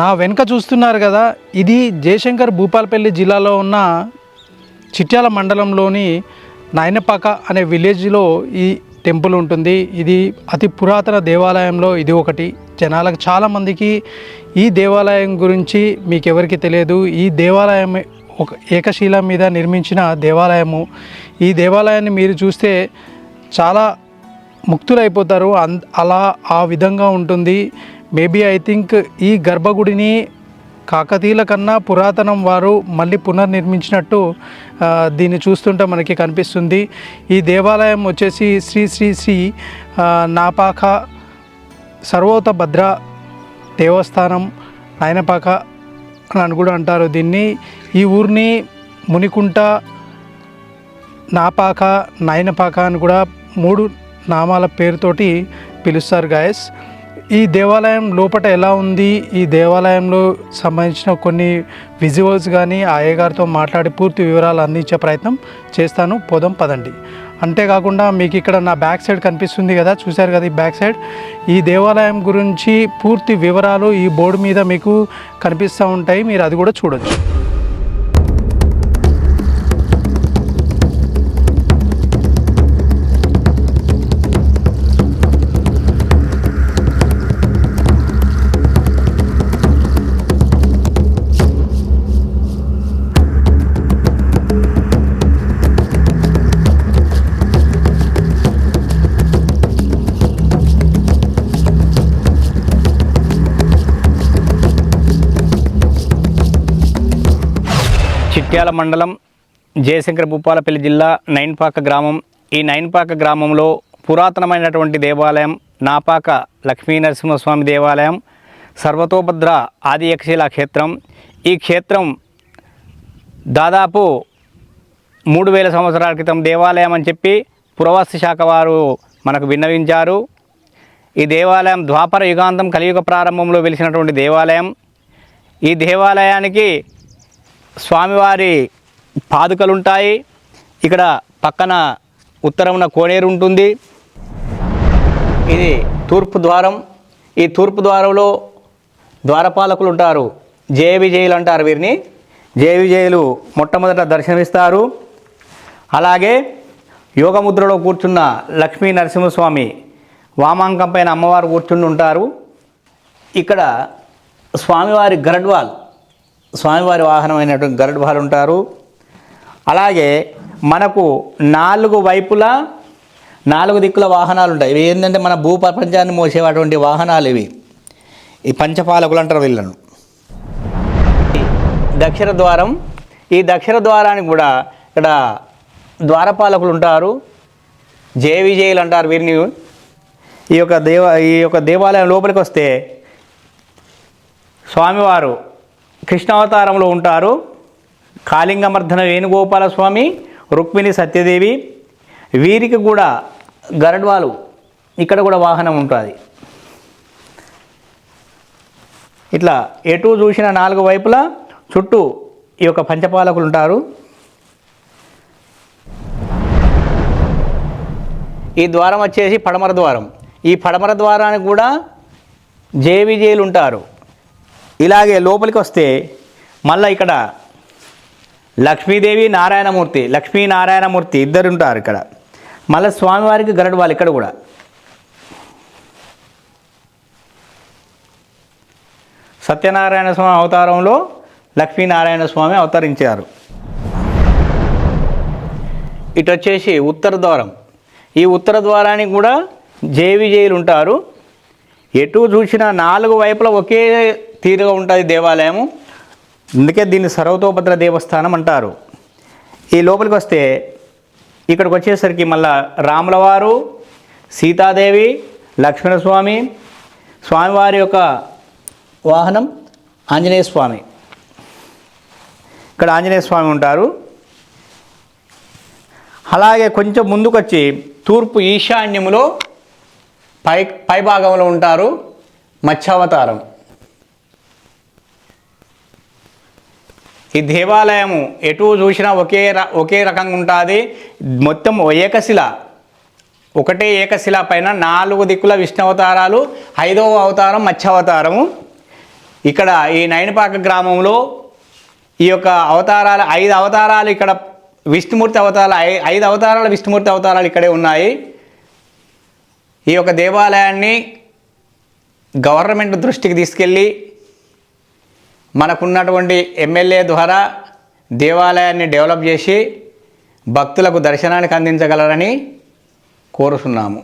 నా వెనుక చూస్తున్నారు కదా ఇది జయశంకర్ భూపాలపల్లి జిల్లాలో ఉన్న చిట్యాల మండలంలోని నాయనపాక అనే విలేజ్లో ఈ టెంపుల్ ఉంటుంది. ఇది అతి పురాతన దేవాలయంలో ఇది ఒకటి. జనాలకు చాలామందికి ఈ దేవాలయం గురించి మీకు ఎవరికి తెలియదు. ఈ దేవాలయం ఒక ఏకశీల మీద నిర్మించిన దేవాలయము. ఈ దేవాలయాన్ని మీరు చూస్తే చాలా ముక్తులైపోతారు. అలా ఆ విధంగా ఉంటుంది. మేబీ ఐ థింక్ ఈ గర్భగుడిని కాకతీయుల కన్నా పురాతనం వారు మళ్ళీ పునర్నిర్మించినట్టు దీన్ని చూస్తుంటే మనకి కనిపిస్తుంది. ఈ దేవాలయం వచ్చేసి శ్రీ శ్రీ శ్రీ నాపాక సర్వోత భద్ర దేవస్థానం నాయనపాక అని కూడా అంటారు దీన్ని. ఈ ఊరిని మునికుంట నాపాక నాయనపాక అని కూడా మూడు నామాల పేరుతోటి పిలుస్తారు గాయస్ ఈ దేవాలయం లోపల ఎలా ఉంది? ఈ దేవాలయంలో సంబంధించిన కొన్ని విజువల్స్ కానీ ఆ అయ్యగారితో మాట్లాడి పూర్తి వివరాలు అందించే ప్రయత్నం చేస్తాను. పోదాం పదండి. అంతేకాకుండా మీకు ఇక్కడ నా బ్యాక్ సైడ్ కనిపిస్తుంది కదా? చూశారు కదా ఈ బ్యాక్ సైడ్? ఈ దేవాలయం గురించి పూర్తి వివరాలు ఈ బోర్డు మీద మీకు కనిపిస్తూ ఉంటాయి. మీరు అది కూడా చూడొచ్చు. చిట్యాల మండలం జయశంకర భూపాలపల్లి జిల్లా నైన్పాక గ్రామం. ఈ నైన్పాక గ్రామంలో పురాతనమైనటువంటి దేవాలయం నాపాక లక్ష్మీ నరసింహస్వామి దేవాలయం సర్వతోభద్ర ఆదియక్షిలా క్షేత్రం. ఈ క్షేత్రం దాదాపు మూడు వేల సంవత్సరాల క్రితం దేవాలయం అని చెప్పి పురవస్తు శాఖ వారు మనకు విన్నవించారు. ఈ దేవాలయం ద్వాపర యుగాంతం కలియుగ ప్రారంభంలో వెలిసినటువంటి దేవాలయం. ఈ దేవాలయానికి స్వామివారి పాదుకలు ఉంటాయి ఇక్కడ పక్కన ఉత్తరమున కోనేరు ఉంటుంది ఇది తూర్పు ద్వారం. ఈ తూర్పు ద్వారంలో ద్వారపాలకులు ఉంటారు జయ విజయులు అంటారు వీరిని. జయ విజయులు మొట్టమొదట దర్శనమిస్తారు. అలాగే యోగముద్రలో కూర్చున్న లక్ష్మీ నరసింహస్వామి వామాంకం పైన అమ్మవారు కూర్చుని ఉంటారు. ఇక్కడ స్వామివారి గరడ్వాల్ స్వామివారి వాహనమైనటువంటి గరుడ్వాలు ఉంటారు. అలాగే మనకు నాలుగు వైపులా నాలుగు దిక్కుల వాహనాలు ఉంటాయి. ఇవి ఏంటంటే మన భూ ప్రపంచాన్ని మోసేటువంటి వాహనాలు ఇవి. ఈ పంచపాలకులు అంటారు వీళ్ళను. దక్షిణ ద్వారం. ఈ దక్షిణ ద్వారానికి కూడా ఇక్కడ ద్వారపాలకులు ఉంటారు. జయ విజయులు అంటారు వీరిని. ఈ యొక్క దేవ ఈ యొక్క దేవాలయం లోపలికి వస్తే స్వామివారు కృష్ణావతారంలో ఉంటారు కాళింగమర్ధన వేణుగోపాల స్వామి రుక్మిణి సత్యదేవి. వీరికి కూడా గరడ్వాలు ఇక్కడ కూడా వాహనం ఉంటుంది. ఇట్లా ఎటు చూసిన నాలుగు వైపులా చుట్టూ ఈ యొక్క పంచపాలకులు ఉంటారు. ఈ ద్వారం వచ్చేసి పడమర ద్వారం. ఈ పడమర ద్వారానికి కూడా జయ విజయులు ఉంటారు. ఇలాగే లోపలికి వస్తే మళ్ళీ ఇక్కడ లక్ష్మీదేవి నారాయణమూర్తి లక్ష్మీ నారాయణమూర్తి ఇద్దరు ఉంటారు ఇక్కడ. మళ్ళీ స్వామివారికి గరడు వాళ్ళు ఇక్కడ కూడా. సత్యనారాయణ స్వామి అవతారంలో లక్ష్మీనారాయణ స్వామి అవతరించారు. ఇటు వచ్చేసి ఉత్తర ద్వారం. ఈ ఉత్తర ద్వారానికి కూడా జయ విజయులు ఉంటారు. ఎటు చూసినా నాలుగు వైపులా ఒకే తీరుగా ఉంటుంది దేవాలయము. అందుకే దీన్ని సర్వతోభద్ర దేవస్థానం అంటారు. ఈ లోపలికి వస్తే ఇక్కడికి వచ్చేసరికి మళ్ళా రాములవారు సీతాదేవి లక్ష్మణస్వామి స్వామివారి యొక్క వాహనం ఆంజనేయ స్వామి. ఇక్కడ ఆంజనేయ స్వామి ఉంటారు. అలాగే కొంచెం ముందుకొచ్చి తూర్పు ఈశాన్యములో పై పై భాగంలో ఉంటారు మత్స్యావతారం. ఈ దేవాలయము ఎటు చూసినా ఒకే ర- ఒకే రకంగా ఉంటుంది. మొత్తం ఏకశిల. ఒకటే ఏకశిల పైన నాలుగు దిక్కుల విష్ణు అవతారాలు ఐదవ అవతారం మత్స్యావతారము. ఇక్కడ ఈ నయనపాక గ్రామంలో ఈ యొక్క అవతారాలు ఐదు అవతారాలు ఇక్కడ విష్ణుమూర్తి అవతారాలు ఐ- ఐదు అవతారాల విష్ణుమూర్తి అవతారాలు ఇక్కడే ఉన్నాయి. ఈ యొక్క దేవాలయాన్ని గవర్నమెంట్ దృష్టికి తీసుకెళ్ళి మనకున్నటువంటి ఎమ్మెల్యే ద్వారా దేవాలయాన్ని డెవలప్ చేసి భక్తులకు దర్శనానికి అందించగలరని కోరుతున్నాము